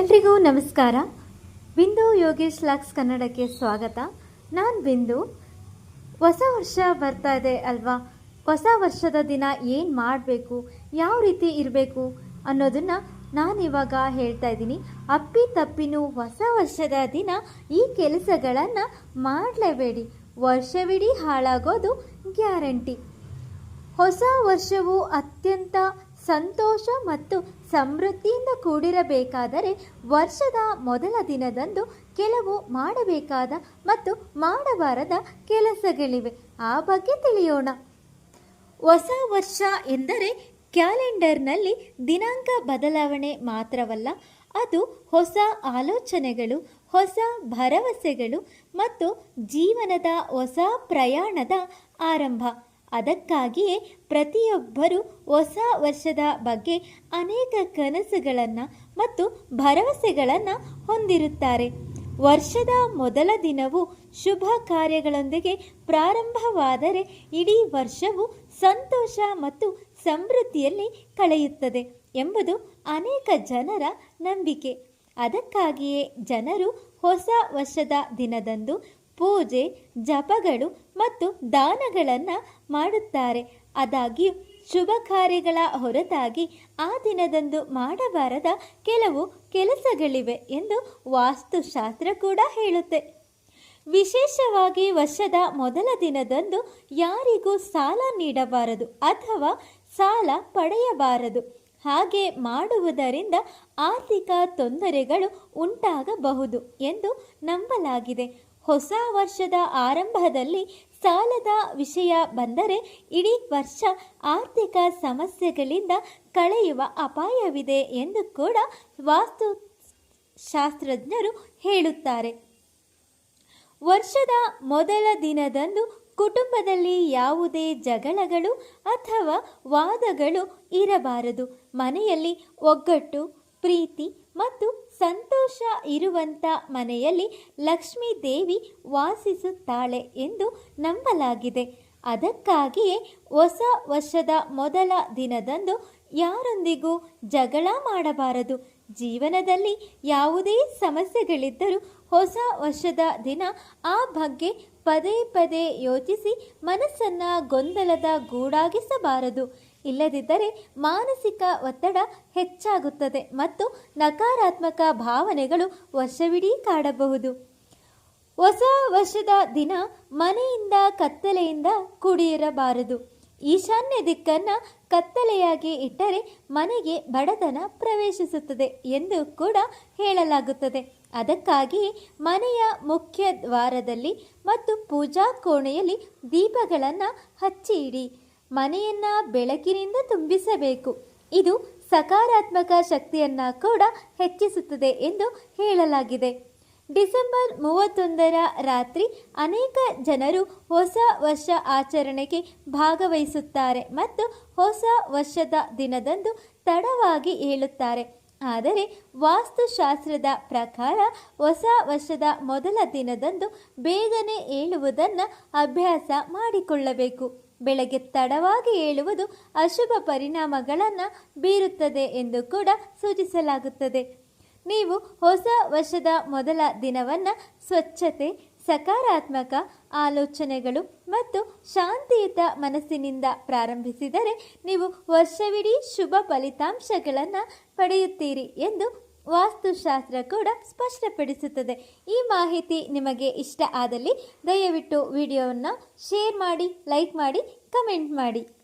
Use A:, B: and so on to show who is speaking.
A: ಎಲ್ರಿಗೂ ನಮಸ್ಕಾರ. ಬಿಂದು ಯೋಗೇಶ್ ಲಾಕ್ಸ್ ಕನ್ನಡಕ್ಕೆ ಸ್ವಾಗತ. ನಾನು ಬಿಂದು. ಹೊಸ ವರ್ಷ ಬರ್ತಾ ಇದೆ ಅಲ್ವಾ? ಹೊಸ ವರ್ಷದ ದಿನ ಏನು ಮಾಡಬೇಕು? ಯಾವ ರೀತಿ ಇರಬೇಕು? ಅನ್ನೋದನ್ನು ನಾನಿವಾಗ ಹೇಳ್ತಾ ಇದ್ದೀನಿ. ಅಪ್ಪಿ ತಪ್ಪಿನೂ ಹೊಸ ವರ್ಷದ ದಿನ ಈ ಕೆಲಸಗಳನ್ನು ಮಾಡಲೇಬೇಡಿ. ವರ್ಷವಿಡೀ ಹಾಳಾಗೋದು ಗ್ಯಾರಂಟಿ. ಹೊಸ ವರ್ಷವು ಅತ್ಯಂತ ಸಂತೋಷ ಮತ್ತು ಸಮೃದ್ಧಿಯಿಂದ ಕೂಡಿರಬೇಕಾದರೆ ವರ್ಷದ ಮೊದಲ ದಿನದಂದು ಕೆಲವು ಮಾಡಬೇಕಾದ ಮತ್ತು ಮಾಡಬಾರದ ಕೆಲಸಗಳಿವೆ. ಆ ಬಗ್ಗೆ ತಿಳಿಯೋಣ. ಹೊಸ ವರ್ಷ ಎಂದರೆ ಕ್ಯಾಲೆಂಡರ್ನಲ್ಲಿ ದಿನಾಂಕ ಬದಲಾವಣೆ ಮಾತ್ರವಲ್ಲ, ಅದು ಹೊಸ ಆಲೋಚನೆಗಳು, ಹೊಸ ಭರವಸೆಗಳು ಮತ್ತು ಜೀವನದ ಹೊಸ ಪ್ರಯಾಣದ ಆರಂಭ. ಅದಕ್ಕಾಗಿಯೇ ಪ್ರತಿಯೊಬ್ಬರೂ ಹೊಸ ವರ್ಷದ ಬಗ್ಗೆ ಅನೇಕ ಕನಸುಗಳನ್ನು ಮತ್ತು ಭರವಸೆಗಳನ್ನು ಹೊಂದಿರುತ್ತಾರೆ. ವರ್ಷದ ಮೊದಲ ದಿನವು ಶುಭ ಕಾರ್ಯಗಳೊಂದಿಗೆ ಪ್ರಾರಂಭವಾದರೆ ಇಡೀ ವರ್ಷವು ಸಂತೋಷ ಮತ್ತು ಸಮೃದ್ಧಿಯಲ್ಲಿ ಕಳೆಯುತ್ತದೆ ಎಂಬುದು ಅನೇಕ ಜನರ ನಂಬಿಕೆ. ಅದಕ್ಕಾಗಿಯೇ ಜನರು ಹೊಸ ವರ್ಷದ ದಿನದಂದು ಪೂಜೆ, ಜಪಗಳು ಮತ್ತು ದಾನಗಳನ್ನು ಮಾಡುತ್ತಾರೆ. ಆದಾಗ್ಯೂ, ಶುಭ ಕಾರ್ಯಗಳ ಹೊರತಾಗಿ ಆ ದಿನದಂದು ಮಾಡಬಾರದ ಕೆಲವು ಕೆಲಸಗಳಿವೆ ಎಂದು ವಾಸ್ತುಶಾಸ್ತ್ರ ಕೂಡ ಹೇಳುತ್ತೆ. ವಿಶೇಷವಾಗಿ ವರ್ಷದ ಮೊದಲ ದಿನದಂದು ಯಾರಿಗೂ ಸಾಲ ನೀಡಬಾರದು ಅಥವಾ ಸಾಲ ಪಡೆಯಬಾರದು. ಹಾಗೆ ಮಾಡುವುದರಿಂದ ಆರ್ಥಿಕ ತೊಂದರೆಗಳು ಉಂಟಾಗಬಹುದು ಎಂದು ನಂಬಲಾಗಿದೆ. ಹೊಸ ವರ್ಷದ ಆರಂಭದಲ್ಲಿ ಸಾಲದ ವಿಷಯ ಬಂದರೆ ಇಡೀ ವರ್ಷ ಆರ್ಥಿಕ ಸಮಸ್ಯೆಗಳಿಂದ ಕಳೆಯುವ ಅಪಾಯವಿದೆ ಎಂದು ಕೂಡ ವಾಸ್ತು ಶಾಸ್ತ್ರಜ್ಞರು ಹೇಳುತ್ತಾರೆ. ವರ್ಷದ ಮೊದಲ ದಿನದಂದು ಕುಟುಂಬದಲ್ಲಿ ಯಾವುದೇ ಜಗಳಗಳು ಅಥವಾ ವಾದಗಳು ಇರಬಾರದು. ಮನೆಯಲ್ಲಿ ಒಗ್ಗಟ್ಟು, ಪ್ರೀತಿ ಮತ್ತು ಸಂತೋಷ ಇರುವಂಥ ಮನೆಯಲ್ಲಿ ಲಕ್ಷ್ಮೀ ದೇವಿ ವಾಸಿಸುತ್ತಾಳೆ ಎಂದು ನಂಬಲಾಗಿದೆ. ಅದಕ್ಕಾಗಿಯೇ ಹೊಸ ವರ್ಷದ ಮೊದಲ ದಿನದಂದು ಯಾರೊಂದಿಗೂ ಜಗಳ ಮಾಡಬಾರದು. ಜೀವನದಲ್ಲಿ ಯಾವುದೇ ಸಮಸ್ಯೆಗಳಿದ್ದರೂ ಹೊಸ ವರ್ಷದ ದಿನ ಆ ಬಗ್ಗೆ ಪದೇ ಪದೇ ಯೋಚಿಸಿ ಮನಸ್ಸನ್ನು ಗೊಂದಲದ ಗೂಡಾಗಿಸಬಾರದು. ಇಲ್ಲದಿದ್ದರೆ ಮಾನಸಿಕ ಒತ್ತಡ ಹೆಚ್ಚಾಗುತ್ತದೆ ಮತ್ತು ನಕಾರಾತ್ಮಕ ಭಾವನೆಗಳು ವರ್ಷವಿಡೀ ಕಾಡಬಹುದು. ಹೊಸ ವರ್ಷದ ದಿನ ಮನೆಯಿಂದ ಕತ್ತಲೆಯಿಂದ ಕೂಡಿರಬಾರದು ಈಶಾನ್ಯ ದಿಕ್ಕನ್ನು ಕತ್ತಲೆಯಾಗಿ ಇಟ್ಟರೆ ಮನೆಗೆ ಬಡತನ ಪ್ರವೇಶಿಸುತ್ತದೆ ಎಂದು ಕೂಡ ಹೇಳಲಾಗುತ್ತದೆ. ಅದಕ್ಕಾಗಿ ಮನೆಯ ಮುಖ್ಯ ದ್ವಾರದಲ್ಲಿ ಮತ್ತು ಪೂಜಾ ಕೋಣೆಯಲ್ಲಿ ದೀಪಗಳನ್ನು ಹಚ್ಚಿ ಇಡಿ ಮನೆಯನ್ನು ಬೆಳಕಿನಿಂದ ತುಂಬಿಸಬೇಕು. ಇದು ಸಕಾರಾತ್ಮಕ ಶಕ್ತಿಯನ್ನು ಕೂಡ ಹೆಚ್ಚಿಸುತ್ತದೆ ಎಂದು ಹೇಳಲಾಗಿದೆ. ಡಿಸೆಂಬರ್ ಮೂವತ್ತೊಂದರ ರಾತ್ರಿ ಅನೇಕ ಜನರು ಹೊಸ ವರ್ಷ ಆಚರಣೆಗೆ ಭಾಗವಹಿಸುತ್ತಾರೆ ಮತ್ತು ಹೊಸ ವರ್ಷದ ದಿನದಂದು ತಡವಾಗಿ ಹೇಳುತ್ತಾರೆ ಆದರೆ ವಾಸ್ತುಶಾಸ್ತ್ರದ ಪ್ರಕಾರ ಹೊಸ ವರ್ಷದ ಮೊದಲ ದಿನದಂದು ಬೇಗನೆ ಹೇಳುವುದನ್ನು ಅಭ್ಯಾಸ ಮಾಡಿಕೊಳ್ಳಬೇಕು. ಬೆಳಗ್ಗೆ ತಡವಾಗಿ ಏಳುವುದು ಅಶುಭ ಪರಿಣಾಮಗಳನ್ನು ಬೀರುತ್ತದೆ ಎಂದು ಕೂಡ ಸೂಚಿಸಲಾಗುತ್ತದೆ. ನೀವು ಹೊಸ ವರ್ಷದ ಮೊದಲ ದಿನವನ್ನು ಸ್ವಚ್ಛತೆ, ಸಕಾರಾತ್ಮಕ ಆಲೋಚನೆಗಳು ಮತ್ತು ಶಾಂತಿಯುತ ಮನಸ್ಸಿನಿಂದ ಪ್ರಾರಂಭಿಸಿದರೆ ನೀವು ವರ್ಷವಿಡೀ ಶುಭ ಫಲಿತಾಂಶಗಳನ್ನು ಪಡೆಯುತ್ತೀರಿ ಎಂದು ವಾಸ್ತುಶಾಸ್ತ್ರ ಕೂಡ ಸ್ಪಷ್ಟಪಡಿಸುತ್ತದೆ. ಈ ಮಾಹಿತಿ ನಿಮಗೆ ಇಷ್ಟ ಆದಲ್ಲಿ ದಯವಿಟ್ಟು ವಿಡಿಯೋವನ್ನು ಶೇರ್ ಮಾಡಿ, ಲೈಕ್ ಮಾಡಿ, ಕಮೆಂಟ್ ಮಾಡಿ.